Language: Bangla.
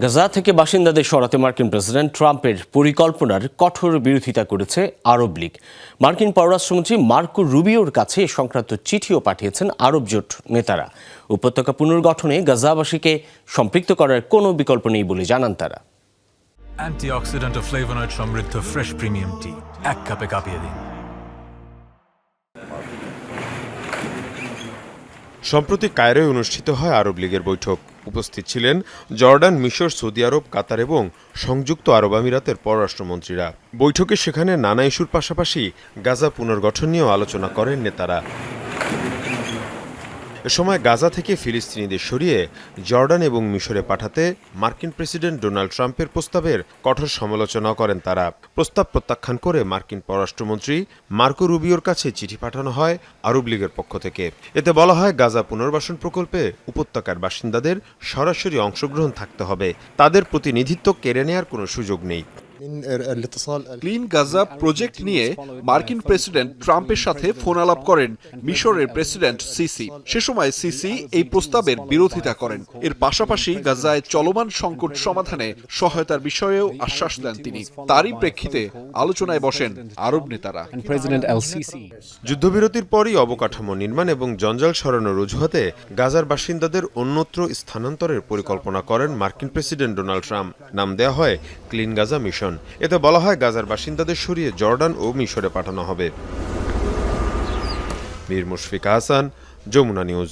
গাজা থেকে বাসিন্দাদের সরাতে মার্কিন প্রেসিডেন্ট ট্রাম্পের পরিকল্পনার কঠোর বিরোধিতা করেছে আরব লীগ। মার্কিন পররাষ্ট্রমন্ত্রী মার্কো রুবিওর কাছে এ সংক্রান্ত চিঠিও পাঠিয়েছেন আরব জোট নেতারা। উপত্যকা পুনর্গঠনে গাজাবাসীকে সম্পৃক্ত করার কোনো বিকল্প নেই বলে জানান তারা। অ্যান্টিঅক্সিডেন্ট ও ফ্লেভোনয়েড সমৃদ্ধ ফ্রেশ প্রিমিয়াম টি এক কাপে কাঁপিয়ে দিন। সম্প্রতি কায়রোয় অনুষ্ঠিত হয় আরব লীগের বৈঠক। উপস্থিত ছিলেন জর্ডান, মিশর, সৌদি আরব, কাতার এবং সংযুক্ত আরব আমিরাতের পররাষ্ট্রমন্ত্রীরা। বৈঠকে সেখানে নানা ইস্যুর পাশাপাশি গাজা পুনর্গঠন নিয়েও আলোচনা করেন নেতারা। সময় গাজা থেকে ফিলিস্তিনিদের সরিয়ে জর্ডান এবং মিশরে পাঠাতে মার্কিন প্রেসিডেন্ট ডোনাল্ড ট্রাম্পের প্রস্তাবের কঠোর সমালোচনা করেন তারা। প্রস্তাব প্রত্যাখ্যান করে মার্কিন পররাষ্ট্রমন্ত্রী মার্কো রুবিওর কাছে চিঠি পাঠানো হয় আরব লীগের পক্ষ থেকে। এতে বলা হয়, গাজা পুনর্বাসন প্রকল্পে উপত্যকার বাসিন্দাদের সরাসরি অংশগ্রহণ থাকতে হবে। তাদের প্রতিনিধিত্ব কেড়ে নেওয়ার কোনো সুযোগ নেই। ক্লিন গাজা প্রজেক্ট নিয়ে মার্কিন প্রেসিডেন্ট ট্রাম্পের সাথে ফোন আলাপ করেন মিশরের প্রেসিডেন্ট সিসি। সে সময় সিসি এই প্রস্তাবের বিরোধিতা করেন। এর পাশাপাশি গাজায় চলমান সংকট সমাধানে সহায়তার বিষয়েও আশ্বাস দেন তিনি। তারই প্রেক্ষিতে আলোচনায় বসেন আরব নেতারা। যুদ্ধবিরতির পরই অবকাঠামো নির্মাণ এবং জঞ্জাল সরানোর অজুহাতে গাজার বাসিন্দাদের অন্যত্র স্থানান্তরের পরিকল্পনা করেন মার্কিন প্রেসিডেন্ট ডোনাল্ড ট্রাম্প। নাম দেওয়া হয় ক্লিন গাজা মিশন এতে বলা হয়, গাজার বাসিন্দাদের সরিয়ে জর্ডান ও মিশরে পাঠানো হবে। মীর মুশফিক হাসান, যমুনা নিউজ।